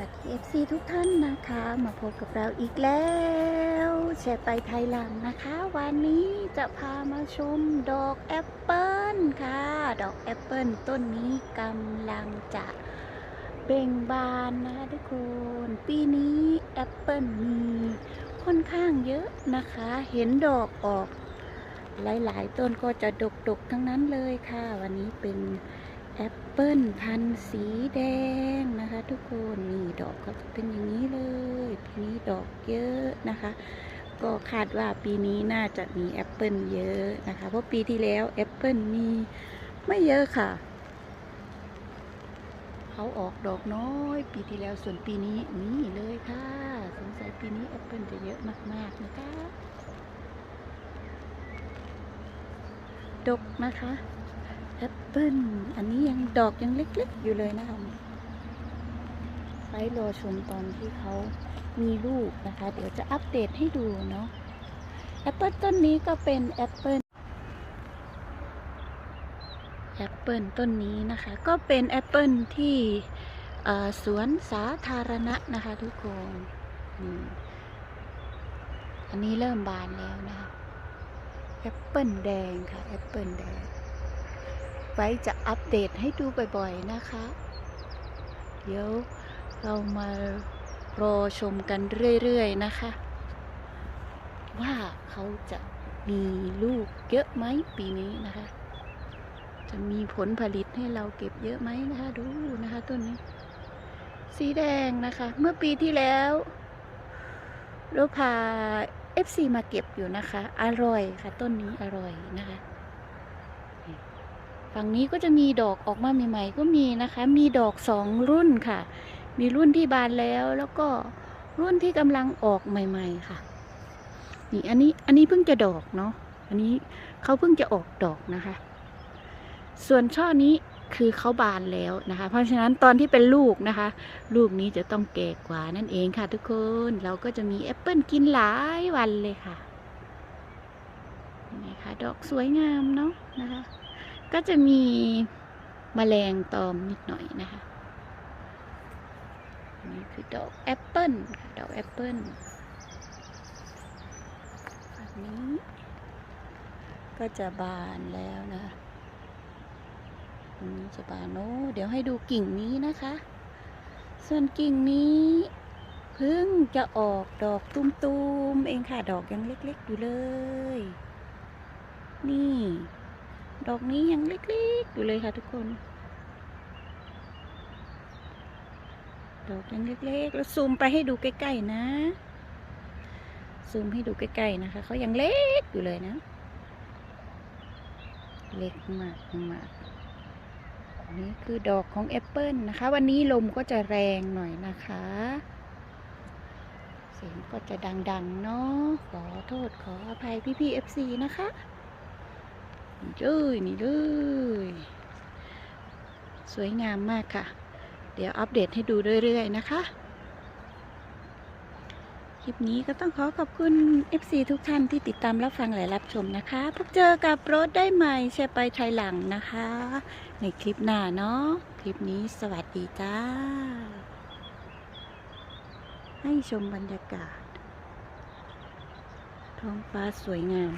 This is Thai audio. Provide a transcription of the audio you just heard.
วัสดีเอฟซีทุกท่านนะคะ มาพบกับเราอีกแล้วแชร์ไปไทยหลังนะคะ วันนี้จะพามาชมดอกแอปเปิลค่ะ ดอกแอปเปิลต้นนี้กำลังจะเบ่งบานนะคะทุกคน ปีนี้แอปเปิลมีค่อนข้างเยอะนะคะ เห็นดอกออก หลายๆ ต้นก็จะดกๆ ทั้งนั้นเลยค่ะ วันนี้เป็น แอปเปิ้ลพันธุ์สีแดงนะคะ ทุกคนนี่ดอกก็จะเป็นอย่างนี้เลยปีนี้ดอกเยอะนะคะ ก็คาดว่าปีนี้น่าจะมีแอปเปิ้ลเยอะนะคะ เพราะปีที่แล้วแอปเปิ้ลมีไม่เยอะค่ะเขาออกดอกน้อย ปีที่แล้วส่วนปีนี้นี่เลยค่ะ สงสัยปีนี้แอปเปิ้ลจะเยอะมาก ๆ นะคะ ดกนะคะ แอปเปิลอันนี้ยังดอกยังเล็กๆ อยู่เลยนะคะไว้รอชมตอนที่เขามีลูกนะคะ เดี๋ยวจะอัปเดตให้ดูเนาะแอปเปิลต้นนี้ก็เป็นแอปเปิลแอปเปิลต้นนี้นะคะ ก็เป็นแอปเปิลที่สวนสาธารณะนะคะทุกคนอันนี้เริ่มบานแล้วนะคะแอปเปิลแดงค่ะแอปเปิลแดง ไว้จะอัปเดตให้ดูบ่อยๆนะคะ เดี๋ยวเรามารอชมกันเรื่อยๆนะคะ ว่าเขาจะมีลูกเยอะไหมปีนี้นะคะ จะมีผลผลิตให้เราเก็บเยอะไหมนะคะดูนะคะต้นนี้ สีแดงนะคะ เมื่อปีที่แล้วเราพา FC มาเก็บอยู่นะคะ อร่อยค่ะ ต้นนี้อร่อยนะคะ ฝั่งนี้ก็จะมีดอกออกมาใหม่ๆ ก็มีนะคะ มีดอกสองรุ่นค่ะ มีรุ่นที่บานแล้วแล้วก็รุ่นที่กำลังออกใหม่ ๆ ค่ะ นี่อันนี้อันนี้เพิ่งจะดอกเนาะ อันนี้เขาเพิ่งจะออกดอกนะคะ ส่วนช่อนี้คือเขาบานแล้วนะคะ เพราะฉะนั้นตอนที่เป็นลูกนะคะ ลูกนี้จะต้องแก่กว่านั่นเองค่ะ ทุกคน เราก็จะมีแอปเปิลกินหลายวันเลยค่ะนี่ค่ะ ดอกสวยงามเนาะนะคะ ก็จะมีแมลงตอมนิดหน่อยนะคะ นี่คือดอกแอปเปิลค่ะดอกแอปเปิลฝั่งนี้ ก็จะบานแล้วนะคะอันนี้จะบานโน้เดี๋ยวให้ดูกิ่งนี้นะคะ ส่วนกิ่งนี้เพิ่งจะออกดอกตุ้มๆเองค่ะ ดอกยังเล็กๆอยู่เลย นี่ ดอกนี้ยังเล็กๆอยู่เลยค่ะทุกคน ดอกยังเล็กๆ แล้วซูมไปให้ดูใกล้ๆนะ ซูมให้ดูใกล้ๆนะคะ เขายังเล็กอยู่เลยนะ เล็กมากมากอันนี้คือดอกของแอปเปิลนะคะ วันนี้ลมก็จะแรงหน่อยนะคะ เสียงก็จะดังๆเนาะ ขอโทษขออภัยพี่ๆ FC นะคะ นี่เลยนี่เลย สวยงามมากค่ะ เดี๋ยวอัปเดตให้ดูเรื่อยๆนะคะ คลิปนี้ก็ต้องขอขอบคุณ FC ทุกท่านที่ติดตามรับฟังและรับชมนะคะ พบเจอกับรถได้ใหม่แชร์ไปไทยหลังนะคะ ในคลิปหน้าเนาะ คลิปนี้สวัสดีจ้า ให้ชมบรรยากาศท้องฟ้าสวยงาม